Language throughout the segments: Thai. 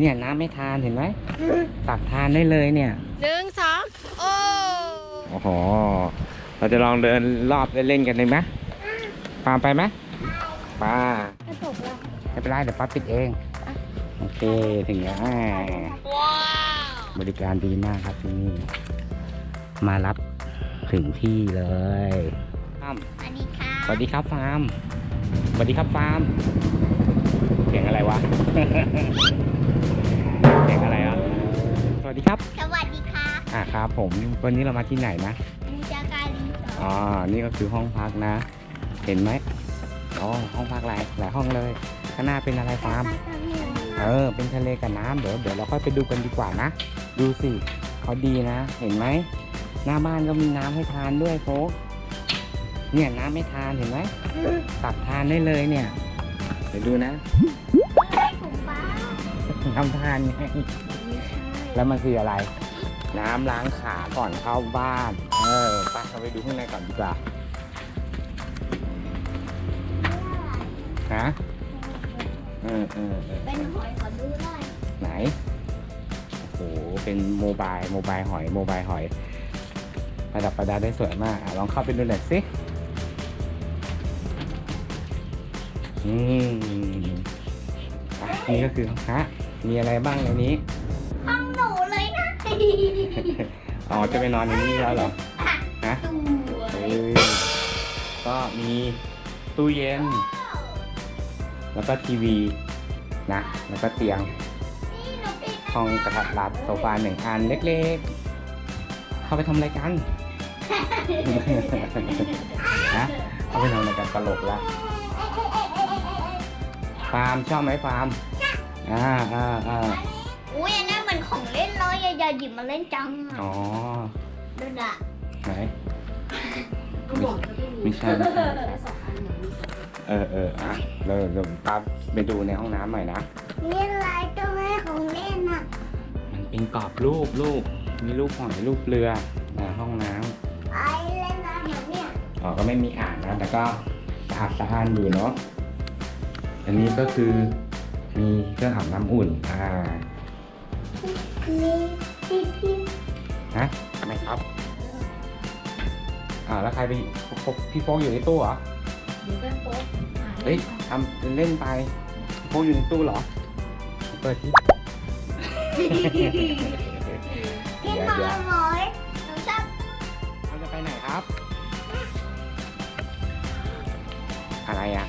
เนี่ยน้ำไม่ทานเห็นไหมตักทานได้เลยเนี่ยหนึ่งสองโอ้โอ้โหเราจะลองเดินรอบเล่นๆกันเลยไหมปาไปไหมปากระตุกแล้วไม่เป็นไรเดี๋ยวป้าปิดเอง โอเคถึงแล้วอ่าว้าวบริการดีมากครับที่นี่มารับถึงที่เลยฟาร์มอันนี้ค่ะสวัสดีครับฟาร์มสวัสดีครับฟาร์มเสียงอะไรวะ วัสดีครับ สวัสดีค่ะอ่าครับผมวันนี้เรามาที่ไหนนะมูจากาลีสออ๋อ นี่ก็คือห้องพักนะ เห็นไหมอ๋อห้องพักหลายหลายห้องเลยข้างหน้าเป็นอะไรฟาร์มเออ เป็นทะเลกับน้ำเดี๋ยวเดี๋ยวเราค่อยไปดูกันดีกว่านะ ดูสิเขาดีนะ เห็นไหมหน้าบ้านก็มีน้ำให้ทานด้วยโฟกเนี่ยน้ำให้ทานเห็นไหมตักทานได้เลยเนี่ย เดี๋ยวดูนะ ได้ถุงป้าน้ำทานไง แล้วมันคืออะไร น้ำล้างขาก่อนเข้าบ้าน เออไปเราไปดูข้างในก่อนดีกว่าฮะเออเออเออเป็นหอยขอดูหน่อยไหน โอ้โห เป็นโมบายโมบายหอยโมบายหอย ประดับประดาได้สวยมากอะลองเข้าไปดูหน่อยสิอืมอะนี่ก็คือฮะมีอะไรบ้างในนี้ อ๋อจะไปนอนในนี้แล้วเหรอ ฮะสวเอยอก็มีตู้เย็น แล้วก็ทีวีนะ แล้วก็เตียงนี่หนูปิดห้องกระทัดรัดโซฟาหนึ่งอันเล็กๆ เข้าไปทำอะไรกันนะเข้าไปทำอะไรกันตลกละฟาร์มชอบไหมฟาร์มอ่าอ่าอ่าอุ้ยอันนั้นมัน ของเล่นเลยอยอย่าหยิบมาเล่นจังอ๋อดูดะไหนไม่ใช่ไม่ใช่เออเอออะเราเราตามไปดูในห้องน้ำหน่อยนะนี่อะไรตัวแม่ของเล่นอะ มันเป็นกรอบรูปรูปมีรูปหอยรูปเรืออ่าห้องน้ำไอเล่นน้ำเหรเนี่ยอ๋อก็ไม่มีอ่างนะแต่ก็สะอาดสะอ้านอยู่เนาะอันนี้ก็คือมีเครื่องอาบน้ำอุ่นอ่า ฮะทำไมครับ อ่าแล้วใครไปโฟกพี่โฟกอยู่ในตู้เหรออยู่กันโป๊ะเฮ้ยทำเล่นไปโฟกอยู่ในตู้เหรอ เปิดที่กินเดี๋ยวมาเดี๋ยวหมอยหนูชอบเราจะไปไหนครับ อะไรอะ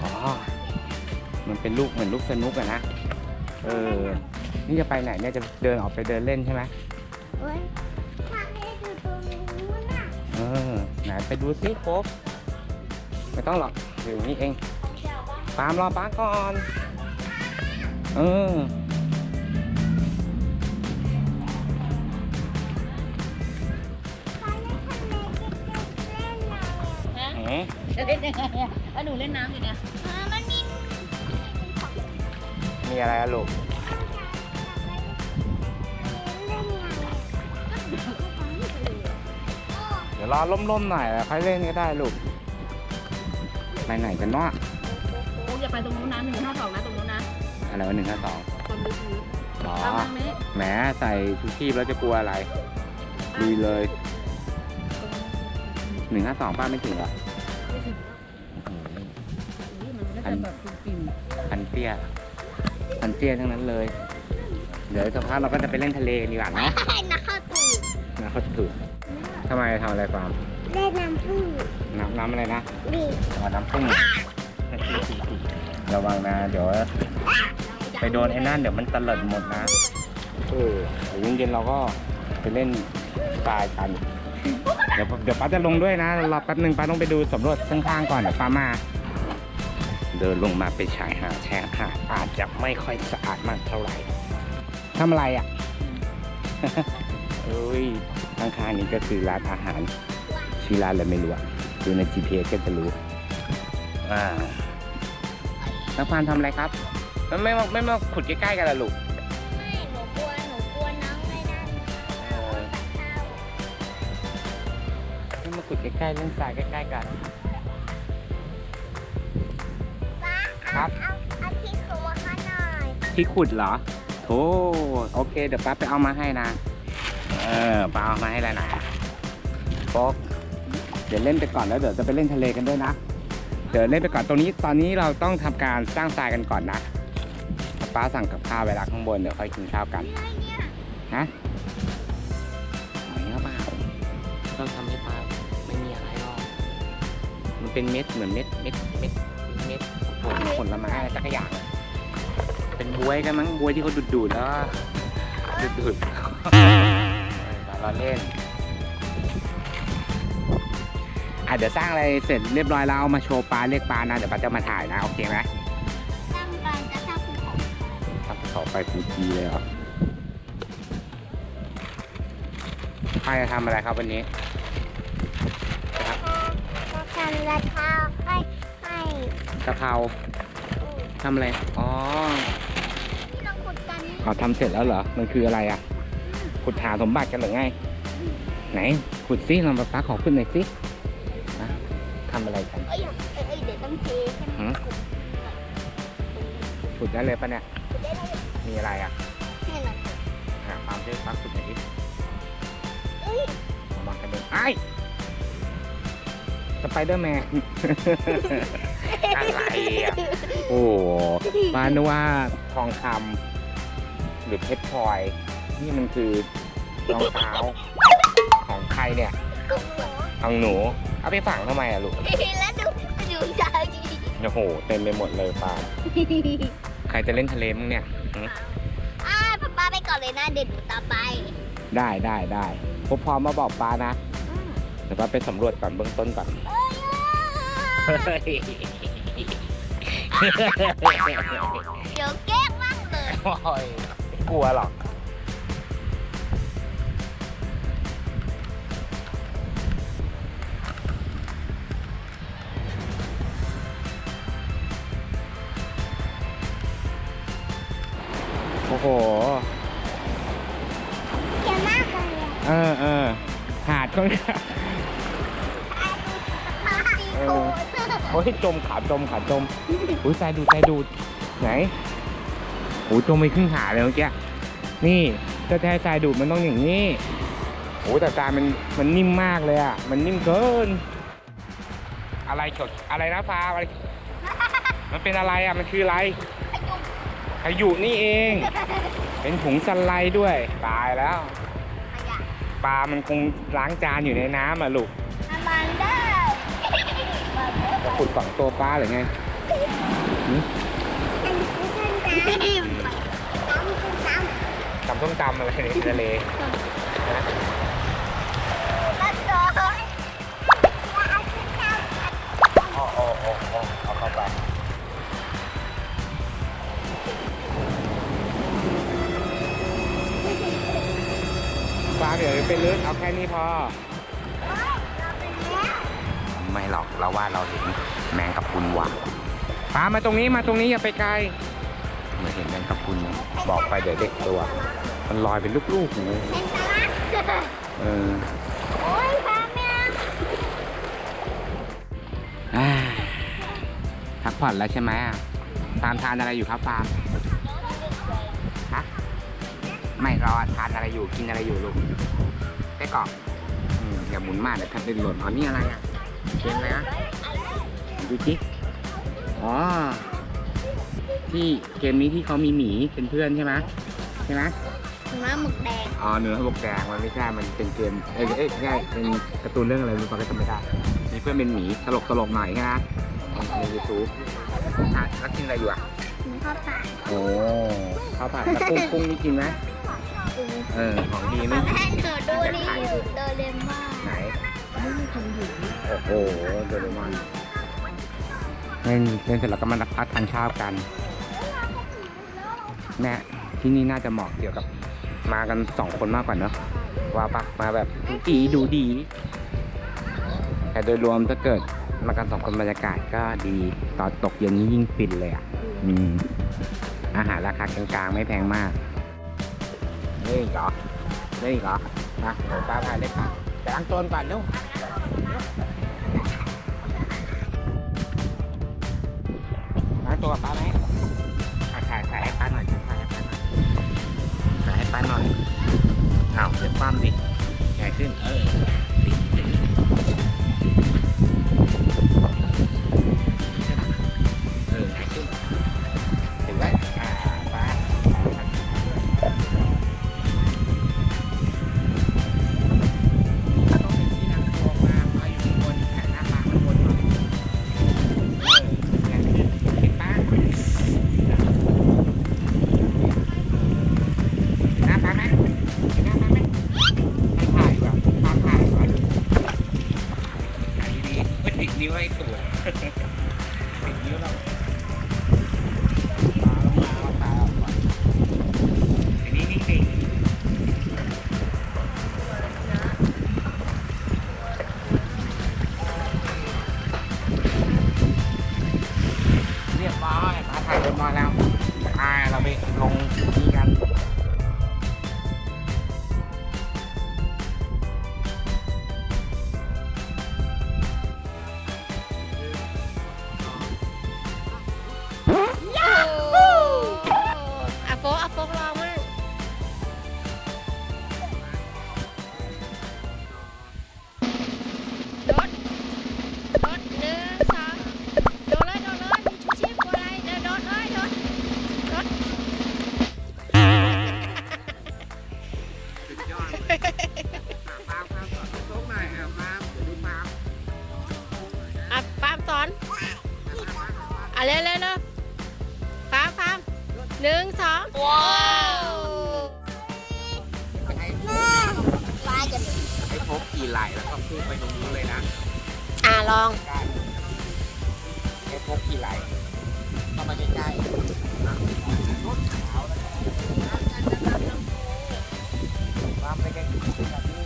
อ๋อ มันเป็นลูกเหมือนลูกสนุกอะนะ เออ นี่จะไปไหนเนี่ยจะเดินออกไปเดินเล่นใช่ไหมเว้ยทางนี้อยู่ตรงนู้นน่ะเออไหนไปดูซิโป๊บไม่ต้องหรอกอยู่นี่เองปามรอป้าก่อนเออฮะแหมจะเล่นยังไงอะว่าหนูเล่นน้ำอยู่เนี่ยมันมี มีอะไรอะลูก เดี๋ยวรอล่มๆหน่อยแล้วค่อยเล่นก็ได้ลูก ไปไหนกันเนาะโอ้ยอย่าไปตรงนู้นนะหนึ่งห้าสองนะตรงนู้นนะอะไรวะหนึ่งห้าสองตรงนู้นอ๋อตามมาไหมแหมใส่ชูชีพแล้วจะกลัวอะไรดีเลยหนึ่งห้าสองป้าไม่ถึงเหรอไม่ถึงอื้อหืออุ้ยมันก็จะแบบปิ่มพันเตี้ยพันเตี้ยทั้งนั้นเลย เดี๋ยวสักพักเราก็จะไปเล่นทะเลกันดีกว่าเนาะ นักข้าวตูดนะเขาถูกทำไมทำอะไรฟาร์มเล่นน้ำพึ่งน้ำน้ำอะไรนะนี่อ๋อน้ำพึ่งระวังนะ เดี๋ยวไปโดนไอ้นั่นเดี๋ยวมันตะเลิดหมดนะเออเดี๋ยวเย็นๆเราก็ไปเล่นทรายกัน เดี๋ยวเดี๋ยวป้าจะลงด้วยนะรอแป๊บหนึ่งป้าต้องไปดูสำรวจข้างๆก่อนเดี๋ยวป้ามา เดินลงมาไปชายหาดแช่หาดอาจจะไม่ค่อยสะอาดมากเท่าไหร่ทำอะไรอะเอ้ย ข้างๆนี้ก็คือร้านอาหารชื่อร้านอะไรไม่รู้อะดูใน GPS ก็จะรู้อ่านักพานทำอะไรครับไม่ไม่มาไม่มาขุดใกล้ๆกันละลูกไม่หนูกลัวหนูกลัวน้องไม่ได้เออไม่มาขุดใกล้ๆเล่นทรายใกล้ๆกัน ป้าครับเอาเอาที่ครัวเขาหน่อย ที่ขุดเหรอโธ่โอเค เดี๋ยวป้าไปเอามาให้นะ เออป้าเอามาให้แล้วนะโป๊กเดี๋ยวเล่นไปก่อนแล้วเดี๋ยวจะไปเล่นทะเลกันด้วยนะ เดี๋ยวเล่นไปก่อนตรงนี้ตอนนี้เราต้องทำการสร้างทรายกันก่อนนะป้าสั่งกับข้าวไว้แล้วข้างบนเดี๋ยวค่อยกินข้าวกันอะไรเนี่ยฮะหอยหรือเปล่าเราทำให้ปลาไม่มีอะไรหรอกมันเป็นเม็ดเหมือนเม็ดเม็ดเม็ดเม็ดผลผลไม้อะไรสักอย่างอะเป็นบวยกันมั้งบวยที่เขาดูดดูดๆแล้วดูดดูด ๆเราเล่นอะเดี๋ยวสร้างอะไรเสร็จเรียบร้อยแล้วเอามาโชว์ปลาเรียกปลานะเดี๋ยวปลาจะมาถ่ายนะโอเคไหมตั้งการจะทำภูเขาทำภูเขาไฟฟูจีเลยเหรอใครจะทำอะไรครับวันนี้จะทำราคาให้ให้กะเพราทำอะไรอ๋อที่เราขุดกันนี่อ๋อทำเสร็จแล้วเหรอมันคืออะไรอะ ขุดหาสมบัติกันเหรือไง ไหน ขุดซิลองป้าขอขึ้นหน่อยสินะทำอะไรกันเอ้ยเอ้ยเอ้ยเดี๋ยวต้องเทใช่ไหมหืมขุดได้เลยปะเนี่ยขุดได้แล้วมีอะไรอะให้หน่อยหาความด้วยป้าขุดหน่อยดิเอ้ยระวังกันเด็นไอ้สไปเดอร์แมน อะไรอะ โอ้ป้านึกว่าทองคำหรือเพชรพลอย นี่มันคือรองเท้าของใครเนี่ยกุ๊กหนูของหนู เอาไปฝังทำไมอะลูก แล้วดูดูดาวดีโอ้โห เต็มไปหมดเลยปาล์มใครจะเล่นทะเลมั้งเนี่ยอ่าป๊าป๊าไปก่อนเลยนะเด็ดหนูต่อไปได้ได้ได้พบพร้อมมาบอกป้านะเดี๋ยวป้าไปสำรวจก่อนเบื้องต้นก่อนเดี๋ยวแกล้งมากเลย โอ้ยไม่กลัวหรอก ยจมขาจมขาจมอุ้ยใจดูดใจดูดไหนโอ้ยจมไปครึ่งขาเลยเมื่อกี้นี่ถ้าจะให้ทรายดูดมันต้องอย่างนี้โอ้ยแต่ทรายมันมันนิ่มมากเลยอะ มันนิ่มเกิน อะไรฉดอะไรนะฟ้าอะไรมันเป็นอะไรอะ มันคืออะไรพายุนี่เอง เป็นถุงสไลด์ด้วย ตายแล้ว ปลามันคงล้างจานอยู่ในน้ำอะลูกอแมนด้า จะขุดฝังตัวปลาหรือไงตำส้มตำอะไรในทะเลนะโอ้โอ้โอ้โอ้เอาเข้าไปปลาเดี๋ยวไปลึกเอาแค่นี้พอ ไม่หรอกเราว่าเราเห็นแมงกะพรุนว่ะปลามาตรงนี้มาตรงนี้อย่าไปไกลเหมือนเห็นแมงกะพรุนบอกไปเดี๋ยวเด็กตัว มันลอยเป็นลูกๆอย่างนี้เอออ่าพักผ่อนแล้วใช่ไหมอะฟาร์มทานอะไรอยู่ครับฟาร์มฮะไม่รอทานอะไรอยู่กินอะไรอยู่ลูกไส้กรอกอืมอย่าหมุนมากเดี๋ยวแทบเป็นหล่นอ๋อนี่อะไรอะ เป็นอะไรนะดูจิอ๋อ ที่เกมนี้ที่เขามีหมีเป็นเพื่อนใช่ไหมใช่ไหมม้าหมึกแดงอ๋อเนื้อบกแดงมันไม่ใช่ มันเป็นเกม เอ้ยเอ้ยไม่ใช่เป็นการ์ตูนเรื่องอะไรรู้ป่ะก็จำไม่ได้มีเพื่อนเป็นหมีตลกตลกหน่อยใช่ไหมในยูทูบอะแล้วกินอะไรอยู่อะหนูข้าวผัดโอ้ข้าวผัดแล้วกุ้งกุ้งนี่กินไหมเออ ของดีไหม แม่หนูดูนี่อยู่โดเรมอน โอ้โหโดเรมอนเล่นเล่นเสร็จแล้วก็มาพักทานข้าวกันแม่ที่นี่น่าจะเหมาะเกี่ยวกับมากันสองคนมากกว่าเนอะว่าปะมาแบบดูดีดูดี แต่โดยรวมถ้าเกิดมากันสองคนบรรยากาศก็ดีตอนตกเย็นนี้ยิ่งฟินเลยอะอืมอาหารราคากลางๆ ไม่แพงมากนี่อีกเหรอนี่อีกเหรอมาเดี๋ยวป้าพาเล็กค่ะไปล้างตัวก่อนเร็ว อ้ ติดนิ้วให้ตัวติดนิ้วเราปลา พุ่งไปตรงนู้นเลยนะอะลองได้ให้พบกี่ไหลเข้ามาใกล้ๆอะรถขาวแล้วก็ปาล์มไปใกล้ๆแบบนี้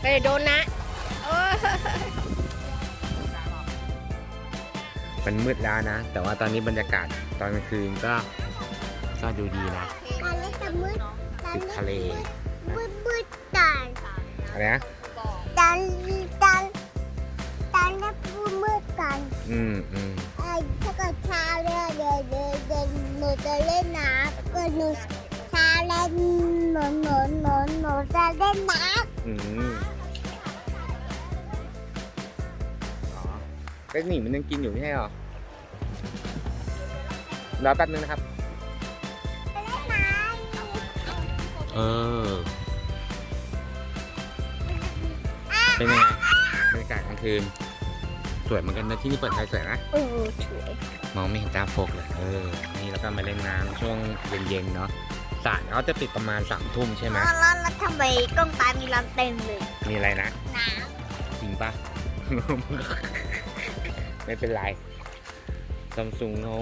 ไปเดี๋ยวโดนนะโอ้ยมันมืดแล้วนะ แต่ว่าตอนนี้บรรยากาศตอนกลางคืนก็ก็ดูดีนะ ตอนเล็กจะมืดตอนติดเล็กทะเลมืดมืดตอน อะไรนะตอนตอนตอนเล็กมืดมืดกันอืมอืมไอ้ถ้าเกิดเช้าเนี่ยเดี๋ยวเดี๋ยวเดี๋ยวหนูจะเล่นน้ำก็หนูเช้าแล้วหนูหนูหนูหนูจะเล่นน้อืมอ๋อเล็กหนี่มันยังกินอยู่ไม่ใช่หรอรอแป๊บนึงนะครับำจะเล่นน้เออ เป็นยังไงบรรยากาศกลางคืน สวยเหมือนกันนะที่นี่เปิดไฟสวยนะำเออสวยมองไม่เห็นตาโฟกเลยเออนี่แล้วก็มาเล่นน้ำช่วงเย็นๆเนาะสระเขาจะปิดประมาณสามทุ่มใช่ไหมแล้วแล้วแล้วทำไมกล้องตามีรังเต็มเลยมีอะไรนะน้จริงปะ ไม่เป็นไรซัมซุงเขา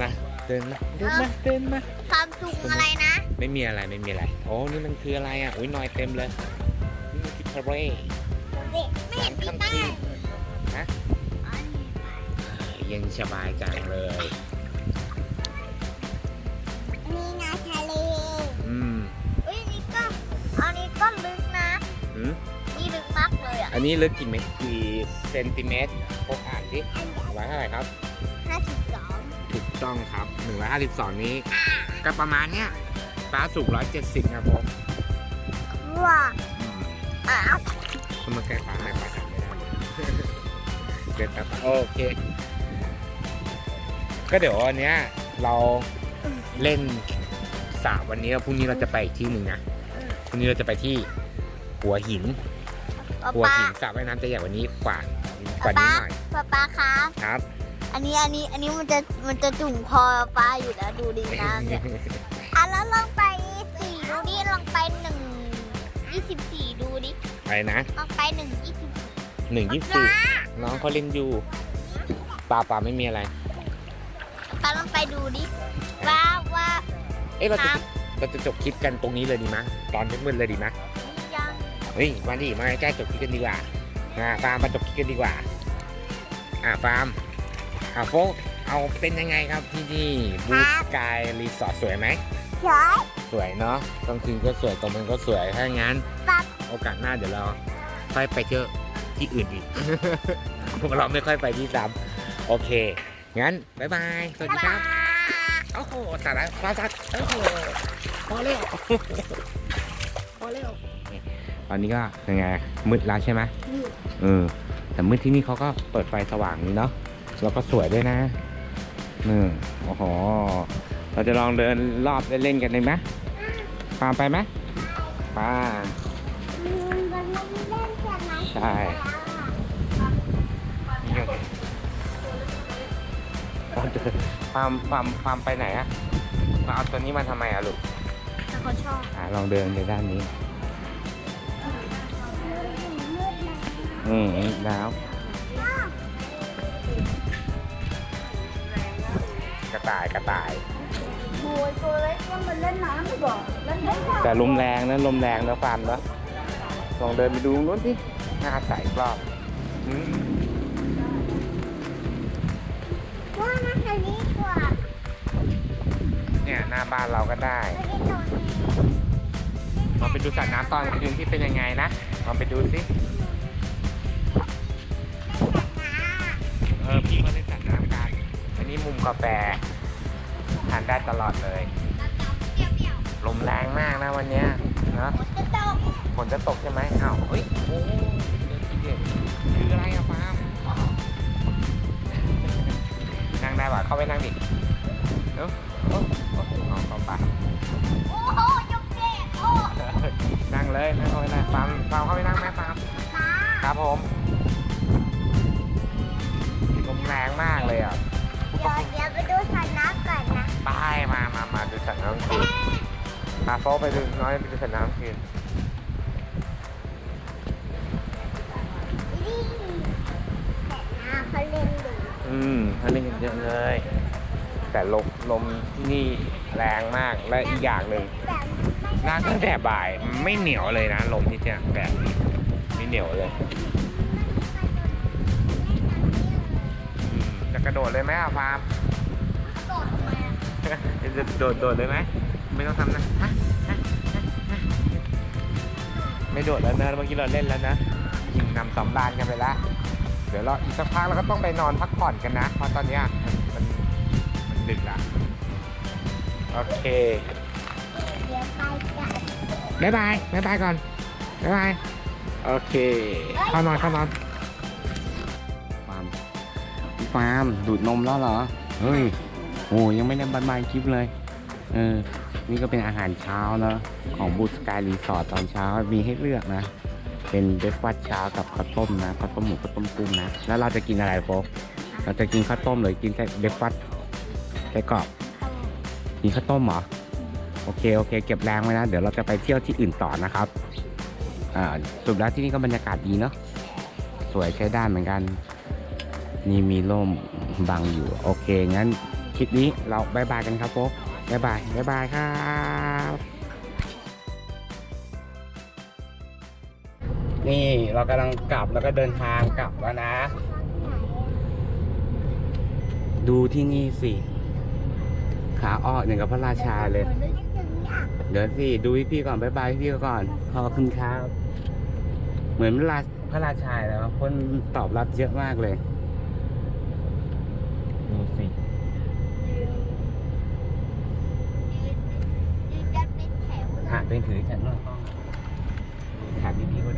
มาเดินมาเดินมาเดินมาำซัมซุงอะไรนะ ไม่มีอะไรไม่มีอะไร โอ้นี่มันคืออะไรอะอุ้ยนอยเต็มเลยนี่มันคือ ทะเลเด็กไม่เห็นพี่ป้าฮะเย็นสบายจังเลย มีนาทะเลอืมอุ้ยนี่ก็อันนี้ก็ลึกนะหืมนี่ลึกมากเลยอะอันนี้ลึกกี่เมตรกี่เซนติเมตรพกอ่านสิร้อยเท่าไหร่ครับห้าสิบสองถูกต้องครับ152นี้ ก็ประมาณเนี้ยฟ้าสูง170นะผมว้าอืมอ้าวคุณ มาแก้ฟ้าหน่าทำไม่ได้เลยเกินไปปะโอเค ก็เดี๋ยววันเนี้ย เราเล่นสระวันนี้แล้วพรุ่งนี้เราจะไปอีกที่หนึ่งนะพรุ่งนี้เราจะไปที่หัวหิน หัวหินสระว่ายน้ำจะใหญ่กว่านี้กว่ากว่านี้หน่อยป๊าป๊าครับ ครับ อันนี้อันนี้อันนี้มันจะมันจะจุ่มคอป้าอยู่แล้วดูดีน้ำเนี่ยอะแล้วลองไปสี่ดูดิลองไปหนึ่ง ยี่สิบสี่ดูดิอะไรนะลองไปหนึ่งยี่สิบหนึ่งยี่สิบน้องเขาเล่นอยู่ปลาปลาไม่มีอะไรป้าลองไปดูดิว่าว่าเอ๊ะเราจะครับเราจะจบคลิปกันตรงนี้เลยดีไหมตอนมืดๆเลยดีไหมยังเฮ้ยมาดิมาใกล้ๆจบคลิปกันดีกว่าอ่าฟาร์มมาจบคลิปกันดีกว่าอ่าฟาร์มอ่าโฟกเอาเป็นยังไงครับที่นี่บูสกายรีสอร์ทสวยไหมเฉย สวยเนาะกลางคืนก็สวยตรงมันก็สวย ถ้างั้นครับโอกาสหน้าเดี๋ยวเราค่อยไปเที่ยวที่อื่นอีก พวกเราไม่ค่อยไปที่ซ้ำโอเค งั้นบ๊ายบาย สวัสดีครับบ๊ายบายโอ้โหตัดแล้วฟ้าตัดโอ้โหพอแล้วพอแล้วตอนนี้ก็ยังไงมืดแล้วใช่ไหมเออ แต่มืดที่นี่เขาก็เปิดไฟสว่างนี่เนาะ แล้วก็สวยด้วยนะนี่โอ้โห เราจะลองเดินรอบเล่นๆกันเลยไหม พาไปไหมไป้าอืมมันไม่เล่นใช่ไหมใช่ฟาร์มฟาร์มฟาร์มไปไหนอะมาเอาตัวนี้มาทำไมอะลูกแต่เขาชอบอ่าลองเดินไปด้านนี้มืดนะอืมแล้วกระต่ายกระต่ายโอ้ยตัวเล็กก็มันเล่นน้ำไม่บอกเล่นน้ำแต่ลมแรงนะลมแรงนะฟาร์มนะลองเดินไปดูนู้นที่หน้าใสอีกรอบอืมว่ามาทางนี้กว่าเนี่ยหน้าบ้านเราก็ได้ไม่ได้นอนลองไปดูสระน้ำตอนกลางคืนที่เป็นยังไงนะลองไปดูสิเออพี่เขาเล่นสระน้ำกันอันนี้มุมกาแฟทานได้ตลอดเลย ลมแรงมากนะวันเนี้ยนะจะตกฝนจะตกใช่ไหมอ้าวเฮ้ยโอ้เดี๋ยวคิดเด็ดคืออะไรอะฟาร์มนั่งได้ป่ะเข้าไปนั่งดิเอ้าเอ้าเอ้าเอาเข้าไปโอ้โหยกเด็กโอ้นั่งเลยนั่งเข้าไปนั่งฟาร์มฟาร์มเข้าไปนั่งไหมฟาร์มตาครับผมลมแรงมากเลยอะเดี๋ยวเดี๋ยวไปดูสัตว์น้ำ มามามาดูสัตว์น้ำคืนพาโฟไปดูน้อยไปดูสัตว์น้ำคืนน้ำเขาเล่นดูอืมเขาเล่นกันเยอะเลย แต่ลมลมที่นี่แรงมากและอีกอย่างหนึ่งนั่งตั้งแต่บ่ายไม่เหนียวเลยนะลมที่เนี่ยแบบไม่เหนียวเลยจะกระโดดเลยไหมอะฟาร์มโดดมา จะโดดโดดเลยไหมไม่ต้องทำนะไม่โดดแล้วนะเมื่อกี้เราเล่นแล้วนะยิงนำสำรานกันไปแล้วเดี๋ยวเราอีกสักพักเราก็ต้องไปนอนพักผ่อนกันนะ เพราะตอนนี้มันมันดึกละโอเคเดี๋ยวไปกันบ๊ายบายบ๊ายบายก่อนบ๊ายบายโอเคเข้านอนเข้านอนฟาร์มฟาร์มดูดนมแล้วเหรอเฮ้ย โอ้ยังไม่ได้บรรยายคลิปเลย เออ นี่ก็เป็นอาหารเช้าเนอะของบูสกายรีสอร์ทตอนเช้ามีให้เลือกนะ เป็นเบรคฟาสต์เช้ากับข้าวต้มนะข้าวต้มหมูข้าวต้มกุ้งนะ แล้วเราจะกินอะไรโฟกเราจะกินข้าวต้มหรือกินแต่เบรคฟาสต์ไส้กรอกกินข้าวต้มเหรอโอเคโอเค เก็บแรงไว้นะ เดี๋ยวเราจะไปเที่ยวที่อื่นต่อนะครับอ่าสุดแล้วที่นี่ก็บรรยากาศดีเนาะสวยใช้ได้เหมือนกัน นี่มีร่มบังอยู่ โอเคงั้น คลิปนี้เราบายบายกันครับโฟกบายบายบายบายครับนี่เรากำลังกลับแล้วก็เดินทางกลับแล้วนะ ดูที่นี่สิขาอ้ออย่างกับพระราชาเลย เดี๋ยวสิดูพี่ก่อนบายบายพี่ก่อนขอบคุณครับ เหมือนพระราพระราชาแล้วคนตอบรับเยอะมากเลย ดูสิ เป็นถือแขค่นั้อนขาดดีๆก็ได้